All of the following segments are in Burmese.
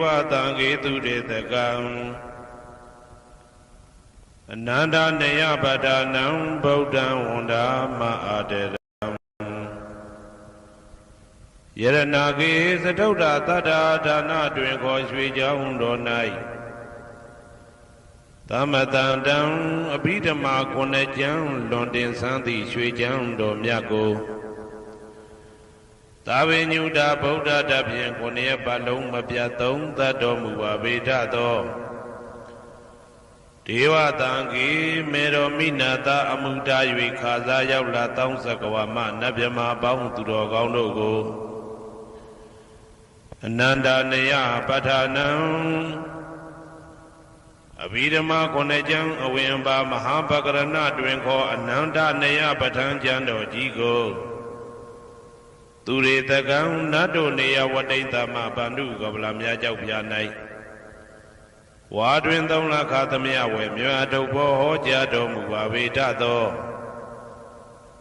ဝတံကေသူတေတကံအနန္တနေယပဒနံဗုဒ္ဓံဝန္ဒာမအာတေရံယရနာကေသထုဒ္ဓတတ္တာဒါနတွင်ခေါ်ရွှေကြောင်းတော်၌သမတံတံအဘိဓမ္မာကုဏကျမ်းလွန်တင်ဆန်းသည့်ရွှေချမ်းတော်မြတ်ကို သာဝေညုတာဗုဒ္ဓတဖြင့်ကိုယ်ရပတ်လုံးမပြတ်သုံးသတ်တော်မူပါဗေဒသောဒေဝတံကေမေတော်မိနာတာအမှုတာ၍ခါစားရောက်လာတောင်းစကဝါမနတ်မြမာပေါင်းသူတော်ကောင်းတို့ကိုအနန္တနေယပဋ္ဌာနံအဘိဓမ္မာခုနှစ်ကျမ်းအဝင်ပါမဟာပကရဏတွင်ခေါ်အနန္တနေယပဋ္ဌာန်းကျမ်းတော်ကြီးကို သူရေတကံနတ်တို့နေယဝတိတမဗန္ဓုကပလာမြတ်ကြောက်ပြ၌ဝါတွင်သုံးလခသမယဝေမြတ်ထုတ်ဘောဟောကြားတော်မူပါဝေဒသော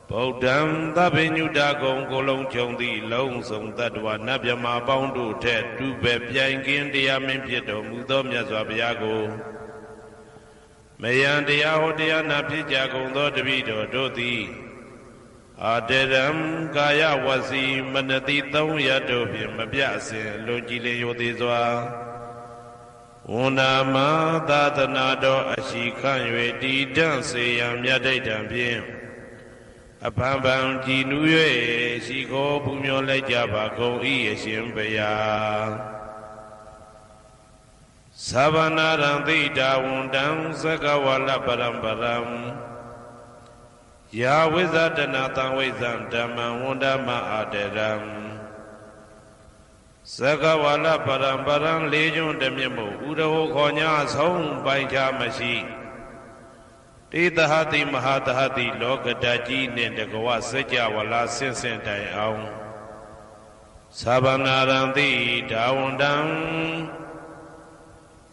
ဗုဒ္ဓံသဗ္ဗညုတကုံကိုလုံးခြုံသည့်လုံးစုံတ attva နတ်မြမာပေါင်းတို့ထက်တူပဲပြိုင်ကင်းတရားမင်းဖြစ်တော်မူသောမြတ်စွာဘုရားကိုမယံတရားဟောတရားနာဖြစ်ကြကုန်သောတပည့်တော်တို့သည် အာတရံကာယဝစီမနတိသုံးရတို့ဖြင့်မပြအစဉ်လွန်ကြည်လင်ရိုသေးစွာဝန္ဒာမသာသနာတော်အရှိခန့်၍တည်တံ့စေရန်မြတ်ဒိဋ္ဌံဖြင့်အဖန်ဖန်ကြည်နူး၍ရှိခိုးပူမျောလိုက်ကြပါကုန်၏အရှင်ဘုရားသဗ္ဗနာရံသိတာဝန္တံသကဝါလပရံပရံ ယာဝိဇဒနာတံဝိဇံဓမ္မံဝန္ဒမအာတရံသကဝါလပရံပရံလေးကျွန်းတမြတ်မို့ဥရဟောခေါ်ညာဆုံးပိုင်ချမရှိတေတဟတိမဟာတဟတိလောကတကြီးနှင့်တကဝစัจ java လာဆင့်ဆင့်တိုင်အောင်သဗ္ဗနာရံတိဒါဝန္တံ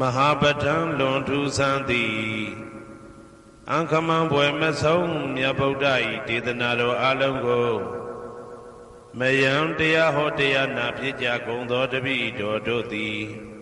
မဟာပဋ္ဌံလွန်ထူးဆန်းသည်အံခမံဘွယ်မဆုံးမြတ်ဗုဒ္ဓ၏ဒေသနာတော်အလုံးကိုမယံတရားဟောတရားနာဖြစ်ကြကုန်သောတပည့်တော်တို့သည်